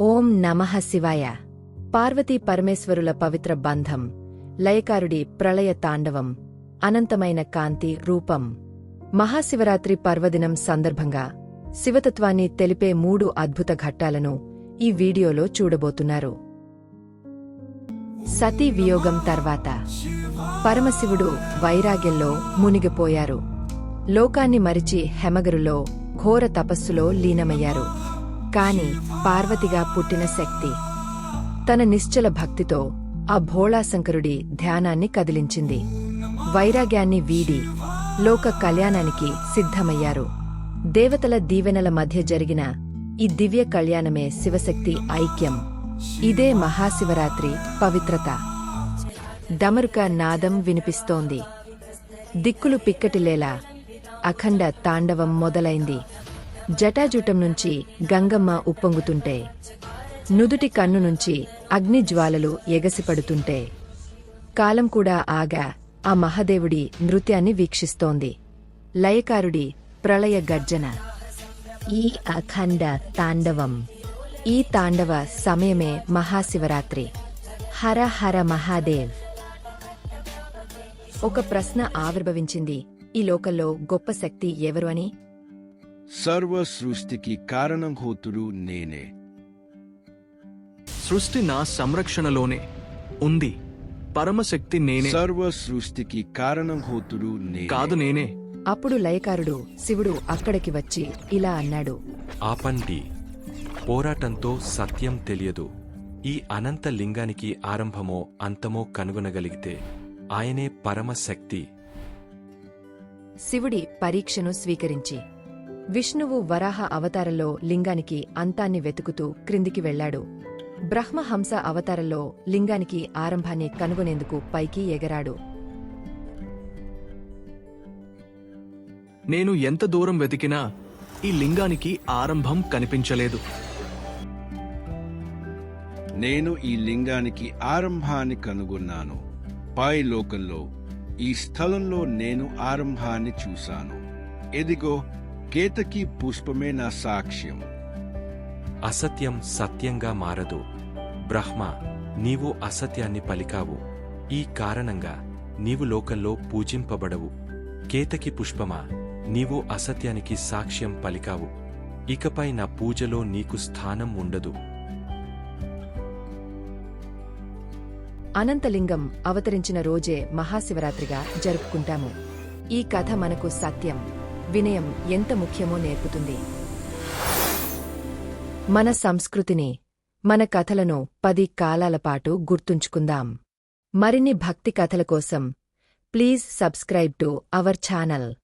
ఓం నమః శివాయ. పార్వతీ పరమేశ్వరుల పవిత్ర బంధం లయకారుడి ప్రళయ తాండవం అనంతమైన కాంతి రూపం. మహాశివరాత్రి పర్వదినం సందర్భంగా శివతత్వాన్ని తెలిపే మూడు అద్భుత ఘట్టాలను ఈ వీడియోలో చూడబోతున్నారు. సతీ వియోగం తర్వాత పరమశివుడు వైరాగ్యంలో మునిగిపోయారు. లోకాన్ని మరిచి హెమగరులో ఘోర తపస్సులో లీనమయ్యారు. కాని పార్వతిగా పుట్టిన శక్తి. తన నిశ్చల భక్తితో ఆ భోళాశంకరుడి ధ్యానాన్ని కదిలించింది. వైరాగ్యాన్ని వీడి లోక కళ్యాణానికి సిద్ధమయ్యారు. దేవతల దీవెనల మధ్య జరిగిన ఈ దివ్య కళ్యాణమే శివశక్తి ఐక్యం. ఇదే మహాశివరాత్రి పవిత్రత. డమరుక నాదం వినిపిస్తోంది. దిక్కులు పిక్కటిలేలా అఖండ తాండవం మొదలైంది. జటాజుటం నుంచి గంగమ్మ ఉప్పొంగుతుంటే నుదుటి కన్ను నుంచి అగ్నిజ్వాలలు ఎగసిపడుతుంటే కాలం కూడా ఆగా ఆ మహాదేవుడి నృత్యాన్ని వీక్షిస్తోంది. లయకారుడి ప్రళయ గర్జన. ఈ అఖండ తాండవం ఈ తాండవ సమయమే మహాశివరాత్రి. హర హర మహాదేవ్. ఒక ప్రశ్న ఆవిర్భవించింది ఈ లోకంలో గొప్ప శక్తి ఎవరు అని? సర్వ సృష్టికి కారణభూతుడు నేనే. సృష్టి నా సంరక్షణలోనే ఉంది. పరమశక్తి నేనే. సర్వ సృష్టికి కారణభూతుడు నేనే. కాదు నేనే. అప్పుడు లయకారుడు శివుడు అక్కడికి వచ్చి ఇలా అన్నాడు. ఆపండి. పోరాటంతో సత్యం తెలియదు. ఈ అనంత లింగానికి ఆరంభమో అంతమో కనుగొనగలిగితే ఆయనే పరమశక్తి. శివుడి పరీక్షను స్వీకరించి విష్ణువు వరాహ అవతారంలో లింగానికి అంతాన్ని వెతుకుతూ క్రిందికి వెళ్ళాడు బ్రహ్మహంస అవతారంలో లింగానికి ఆరంభాన్ని కనుగొనేందుకు పైకి ఎగరాడు. నేను ఎంత దూరం వెతికినా ఈ లింగానికి ఆరంభం కనిపించలేదు. నేను ఈ లింగానికి ఆరంభాన్ని కనుగొన్నాను. పై లోకంలో ఈ స్థలంలో నేను ఆరంభాన్ని చూశాను. ఎదిగో కేతకి పుష్పమే నా సాక్ష్యం. అసత్యం సత్యంగా మారదు. బ్రహ్మ నీవు అసత్యాన్ని పలికావు. ఈ కారణంగా నీవు లోకంలో పూజింపబడవు. కేతకి పుష్పమా? నీవు అసత్యానికి సాక్ష్యం పలికావు. ఇకపై నా పూజలో నీకు స్థానం ఉండదు. అనంతలింగం అవతరించిన రోజే మహాశివరాత్రిగా జరుపుకుంటాము. ఈ కథ మనకు సత్యం. వినయం ఎంత ముఖ్యమో నేర్పుతుంది. మన సంస్కృతిని మన కథలను పది కాలాల పాటు గుర్తుంచుకుందాం. మరిన్ని భక్తి కథల కోసం please subscribe to our channel.